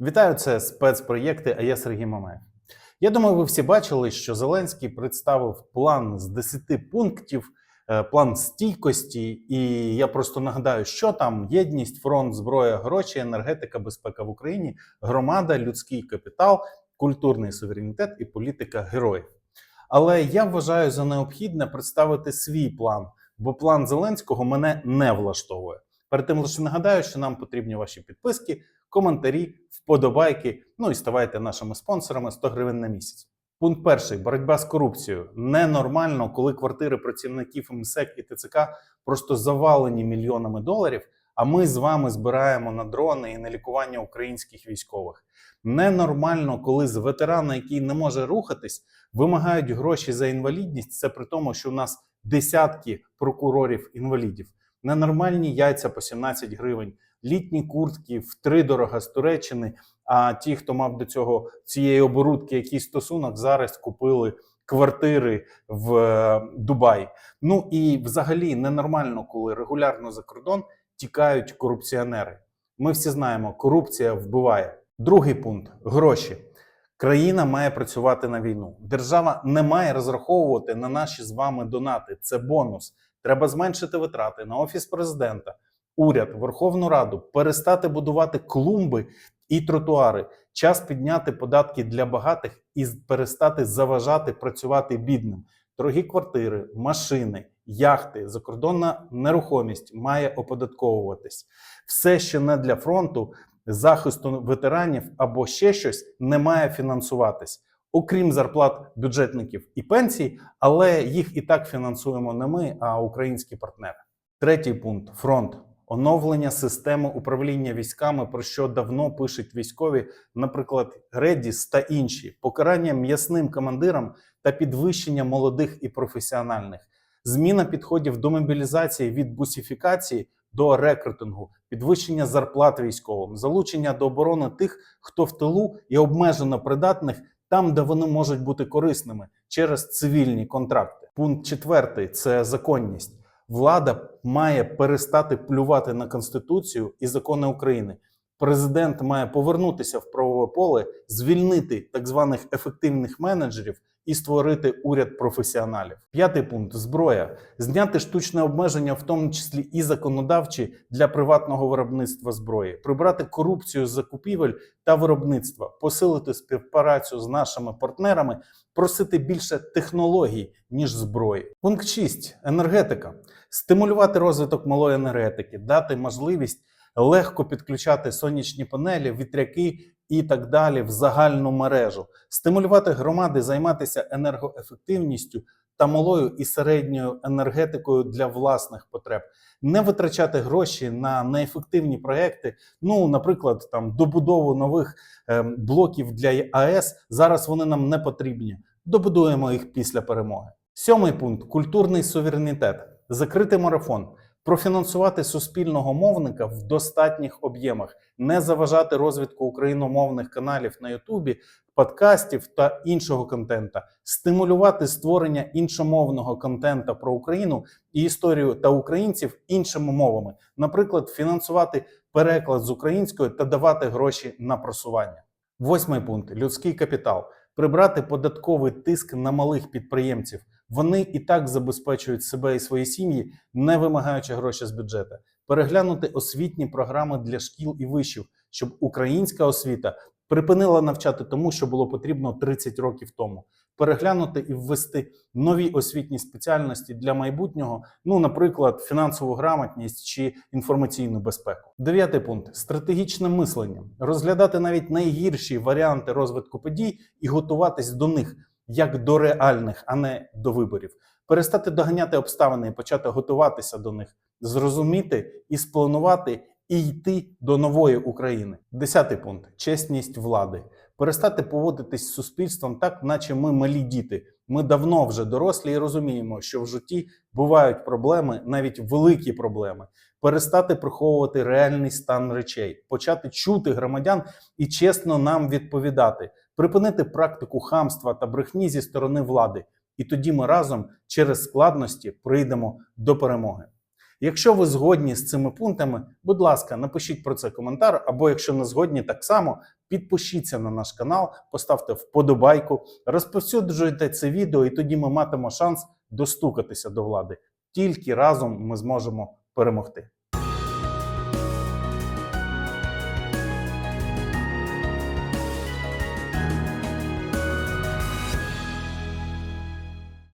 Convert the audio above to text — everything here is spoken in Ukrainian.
Вітаю, це спецпроєкти. А я Сергій Мамаєв. Я думаю, ви всі бачили, що Зеленський представив план з 10 пунктів, е, план стійкості. І я просто нагадаю, що там: єдність, фронт, зброя, гроші, енергетика, безпека в Україні, громада, людський капітал, культурний суверенітет і політика героїв. Але я вважаю за необхідне представити свій план, бо план Зеленського мене не влаштовує. Перед тим лише нагадаю, що нам потрібні ваші підписки, коментарі, вподобайки. Ну і ставайте нашими спонсорами 100 гривень на місяць. Пункт перший: боротьба з корупцією. Ненормально, коли квартири працівників МСЕК і ТЦК просто завалені мільйонами доларів. А ми з вами збираємо на дрони і на лікування українських військових. Ненормально, коли з ветерана, який не може рухатись, вимагають гроші за інвалідність. Це при тому, що у нас десятки прокурорів інвалідів. Ненормальні яйця по 17 гривень, літні куртки втридорога з Туреччини. А ті, хто мав до цього цієї оборудки якийсь стосунок, зараз купили квартири в е, Дубаї. Ну і взагалі ненормально, коли регулярно за кордон тікають корупціонери. Ми всі знаємо, корупція вбиває. Другий пункт гроші. Країна має працювати на війну. Держава не має розраховувати на наші з вами донати. Це бонус. Треба зменшити витрати на офіс президента, уряд, Верховну Раду, перестати будувати клумби і тротуари. Час підняти податки для багатих і перестати заважати працювати бідним. Дорогі квартири, машини, яхти, закордонна нерухомість має оподатковуватись. Все, що не для фронту, захисту ветеранів або ще щось, не має фінансуватись. Окрім зарплат бюджетників і пенсій, але їх і так фінансуємо не ми, а українські партнери. Третій пункт фронт. Оновлення системи управління військами, про що давно пишуть військові, наприклад, Гредіс та інші, покарання м'ясним командирам та підвищення молодих і професіональних, зміна підходів до мобілізації від бусифікації до рекрутингу, підвищення зарплат військовим, залучення до оборони тих, хто в тилу і обмежено придатних там, де вони можуть бути корисними через цивільні контракти. Пункт четвертий це законність. Влада має перестати плювати на конституцію і закони України. Президент має повернутися в правове поле, звільнити так званих ефективних менеджерів і створити уряд професіоналів. П'ятий пункт зброя зняти штучне обмеження, в тому числі і законодавчі для приватного виробництва зброї, прибрати корупцію з закупівель та виробництва, посилити співпрацю з нашими партнерами, просити більше технологій ніж зброї. Пункт 6. енергетика, стимулювати розвиток малої енергетики, дати можливість легко підключати сонячні панелі, вітряки і так далі в загальну мережу, стимулювати громади займатися енергоефективністю та малою і середньою енергетикою для власних потреб, не витрачати гроші на неефективні проекти. Ну, наприклад, там добудову нових ем, блоків для АЕС. Зараз вони нам не потрібні. Добудуємо їх після перемоги. Сьомий пункт культурний суверенітет, закритий марафон. Профінансувати суспільного мовника в достатніх об'ємах, не заважати розвитку україномовних каналів на Ютубі, подкастів та іншого контента, стимулювати створення іншомовного контента про Україну і історію та українців іншими мовами, наприклад, фінансувати переклад з української та давати гроші на просування. Восьмий пункт людський капітал. Прибрати податковий тиск на малих підприємців. Вони і так забезпечують себе і свої сім'ї, не вимагаючи гроші з бюджету. Переглянути освітні програми для шкіл і вишів, щоб українська освіта припинила навчати тому, що було потрібно 30 років тому. Переглянути і ввести нові освітні спеціальності для майбутнього, ну, наприклад, фінансову грамотність чи інформаційну безпеку. Дев'ятий пункт стратегічне мислення, розглядати навіть найгірші варіанти розвитку подій і готуватись до них як до реальних, а не до виборів. Перестати доганяти обставини і почати готуватися до них, зрозуміти і спланувати і йти до нової України. Десятий пункт чесність влади. Перестати поводитись з суспільством так, наче ми малі діти. Ми давно вже дорослі і розуміємо, що в житті бувають проблеми, навіть великі проблеми. Перестати приховувати реальний стан речей, почати чути громадян і чесно нам відповідати, припинити практику хамства та брехні зі сторони влади. І тоді ми разом через складності прийдемо до перемоги. Якщо ви згодні з цими пунктами, будь ласка, напишіть про це коментар, або якщо не згодні, так само підпишіться на наш канал, поставте вподобайку, розповсюджуйте це відео, і тоді ми матимемо шанс достукатися до влади. Тільки разом ми зможемо перемогти.